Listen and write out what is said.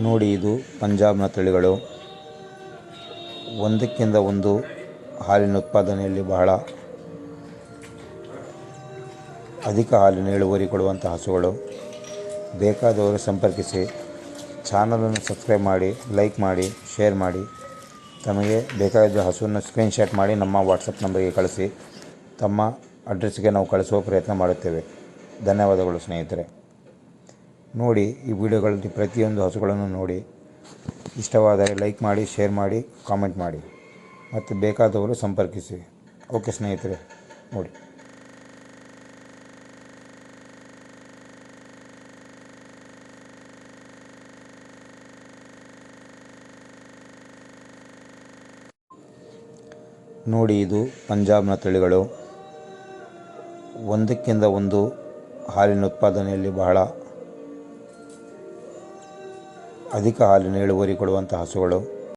ನೋಡಿ ಇದು ಪಂಜಾಬ್ನ ತಳಿಗಳು. ಒಂದಕ್ಕಿಂತ ಒಂದು ಹಾಲಿನ ಉತ್ಪಾದನೆಯಲ್ಲಿ ಬಹಳ ಅಧಿಕ ಹಾಲಿನ ಇಳುವರಿ ಕೊಡುವಂಥ ಹಸುಗಳು. ಬೇಕಾದವರು ಸಂಪರ್ಕಿಸಿ. ಚಾನಲನ್ನು ಸಬ್ಸ್ಕ್ರೈಬ್ ಮಾಡಿ, ಲೈಕ್ ಮಾಡಿ, ಶೇರ್ ಮಾಡಿ. ತಮಗೆ ಬೇಕಾದ ಹಸುವನ್ನು ಸ್ಕ್ರೀನ್ಶಾಟ್ ಮಾಡಿ ನಮ್ಮ ವಾಟ್ಸಪ್ ನಂಬರಿಗೆ ಕಳಿಸಿ. ತಮ್ಮ ಅಡ್ರೆಸ್ಗೆ ನಾವು ಕಳಿಸುವ ಪ್ರಯತ್ನ ಮಾಡುತ್ತೇವೆ. ಧನ್ಯವಾದಗಳು ಸ್ನೇಹಿತರೆ. ನೋಡಿ ಈ ವಿಡಿಯೋಗಳಲ್ಲಿ ಪ್ರತಿಯೊಂದು ಹಸುಗಳನ್ನು ನೋಡಿ. ಇಷ್ಟವಾದರೆ ಲೈಕ್ ಮಾಡಿ, ಶೇರ್ ಮಾಡಿ, ಕಾಮೆಂಟ್ ಮಾಡಿ. ಮತ್ತು ಬೇಕಾದವರು ಸಂಪರ್ಕಿಸಿ. ಓಕೆ ಸ್ನೇಹಿತರೆ, ನೋಡಿ. ನೋಡಿ ಇದು ಪಂಜಾಬ್ನ ತಳಿಗಳು. ಒಂದಕ್ಕಿಂತ ಒಂದು ಹಾಲಿನ ಉತ್ಪಾದನೆಯಲ್ಲಿ ಬಹಳ ಅಧಿಕ ಹಾಲಿನ ಇಳುವರಿ ಕೊಡುವಂಥ ಹಸುಗಳು.